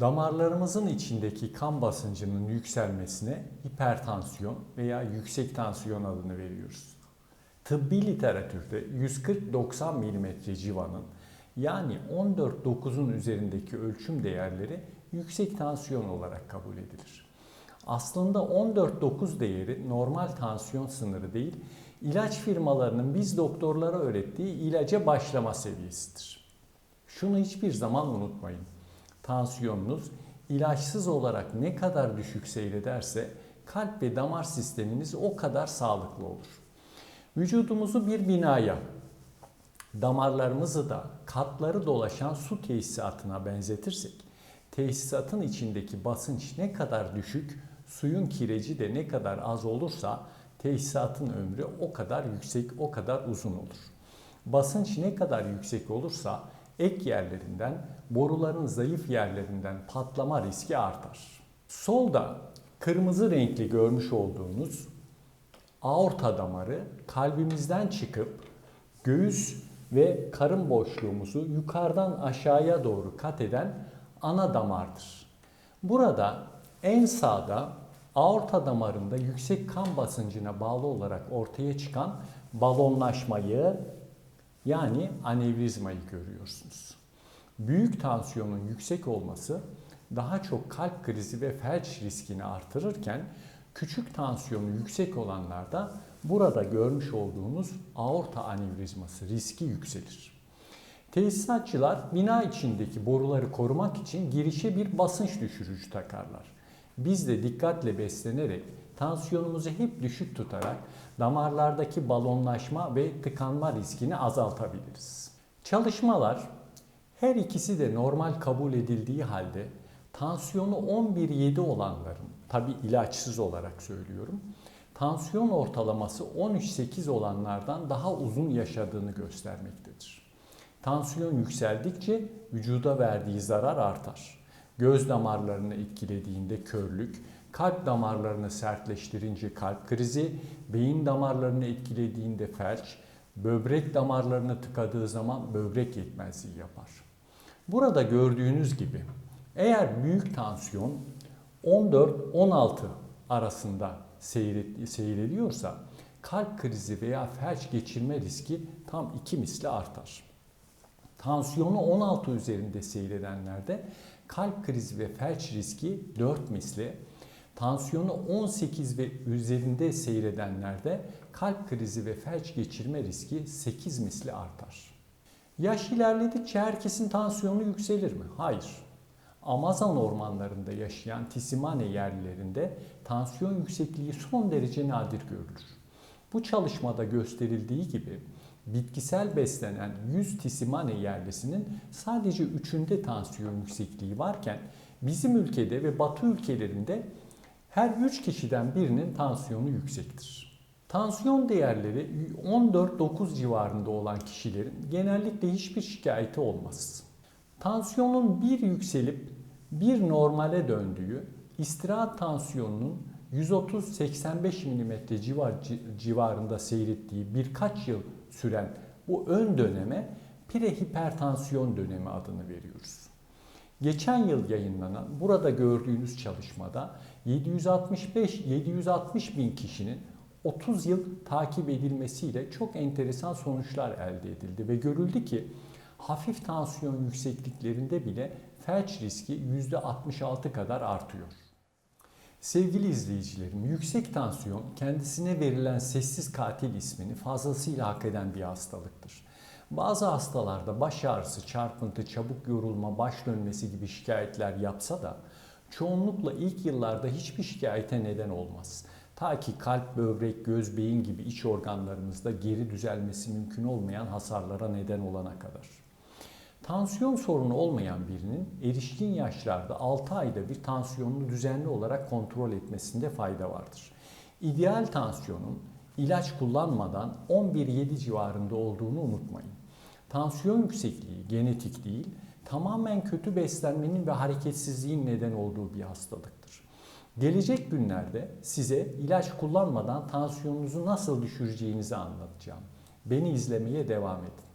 Damarlarımızın içindeki kan basıncının yükselmesine hipertansiyon veya yüksek tansiyon adını veriyoruz. Tıbbi literatürde 140-90 mm civanın yani 14-9'un üzerindeki ölçüm değerleri yüksek tansiyon olarak kabul edilir. Aslında 14-9 değeri normal tansiyon sınırı değil, ilaç firmalarının biz doktorlara öğrettiği ilaca başlama seviyesidir. Şunu hiçbir zaman unutmayın. Tansiyonunuz ilaçsız olarak ne kadar düşük seyrederse kalp ve damar sisteminiz o kadar sağlıklı olur. Vücudumuzu bir binaya, damarlarımızı da katları dolaşan su tesisatına benzetirsek, tesisatın içindeki basınç ne kadar düşük, suyun kireci de ne kadar az olursa tesisatın ömrü o kadar yüksek, o kadar uzun olur. Basınç ne kadar yüksek olursa ek yerlerinden, boruların zayıf yerlerinden patlama riski artar. Solda kırmızı renkli görmüş olduğunuz aorta damarı kalbimizden çıkıp göğüs ve karın boşluğumuzu yukarıdan aşağıya doğru kat eden ana damardır. Burada en sağda aorta damarında yüksek kan basıncına bağlı olarak ortaya çıkan balonlaşmayı yani anevrizmayı görüyorsunuz. Büyük tansiyonun yüksek olması daha çok kalp krizi ve felç riskini artırırken küçük tansiyonu yüksek olanlarda burada görmüş olduğunuz aorta anevrizması riski yükselir. Tesisatçılar bina içindeki boruları korumak için girişe bir basınç düşürücü takarlar. Biz de dikkatle beslenerek tansiyonumuzu hep düşük tutarak damarlardaki balonlaşma ve tıkanma riskini azaltabiliriz. Çalışmalar her ikisi de normal kabul edildiği halde tansiyonu 11-7 olanların, tabi ilaçsız olarak söylüyorum, tansiyon ortalaması 13-8 olanlardan daha uzun yaşadığını göstermektedir. Tansiyon yükseldikçe vücuda verdiği zarar artar. Göz damarlarını etkilediğinde körlük, kalp damarlarını sertleştirince kalp krizi, beyin damarlarını etkilediğinde felç, böbrek damarlarını tıkadığı zaman böbrek yetmezliği yapar. Burada gördüğünüz gibi eğer büyük tansiyon 14-16 arasında seyrediyorsa kalp krizi veya felç geçirme riski tam iki misli artar. Tansiyonu 16 üzerinde seyredenlerde kalp krizi ve felç riski 4 misli, tansiyonu 18 ve üzerinde seyredenlerde kalp krizi ve felç geçirme riski 8 misli artar. Yaş ilerledikçe herkesin tansiyonu yükselir mi? Hayır. Amazon ormanlarında yaşayan Tisimane yerlilerinde tansiyon yüksekliği son derece nadir görülür. Bu çalışmada gösterildiği gibi bitkisel beslenen 100 Tisimane yerlisinin sadece 3'ünde tansiyon yüksekliği varken bizim ülkede ve batı ülkelerinde her 3 kişiden birinin tansiyonu yüksektir. Tansiyon değerleri 14-9 civarında olan kişilerin genellikle hiçbir şikayeti olmaz. Tansiyonun bir yükselip bir normale döndüğü, istirahat tansiyonunun 130-85 mm civar, civarında seyrettiği birkaç yıl süren bu ön döneme prehipertansiyon dönemi adını veriyoruz. Geçen yıl yayınlanan burada gördüğünüz çalışmada 765-760 bin kişinin 30 yıl takip edilmesiyle çok enteresan sonuçlar elde edildi ve görüldü ki hafif tansiyon yüksekliklerinde bile felç riski %66 kadar artıyor. Sevgili izleyicilerim, yüksek tansiyon kendisine verilen sessiz katil ismini fazlasıyla hak eden bir hastalıktır. Bazı hastalarda baş ağrısı, çarpıntı, çabuk yorulma, baş dönmesi gibi şikayetler yapsa da çoğunlukla ilk yıllarda hiçbir şikayete neden olmaz. Ta ki kalp, böbrek, göz, beyin gibi iç organlarımızda geri düzelmesi mümkün olmayan hasarlara neden olana kadar. Tansiyon sorunu olmayan birinin erişkin yaşlarda 6 ayda bir tansiyonunu düzenli olarak kontrol etmesinde fayda vardır. İdeal tansiyonun ilaç kullanmadan 11-7 civarında olduğunu unutmayın. Tansiyon yüksekliği genetik değil, tamamen kötü beslenmenin ve hareketsizliğin neden olduğu bir hastalıktır. Gelecek günlerde size ilaç kullanmadan tansiyonunuzu nasıl düşüreceğinizi anlatacağım. Beni izlemeye devam edin.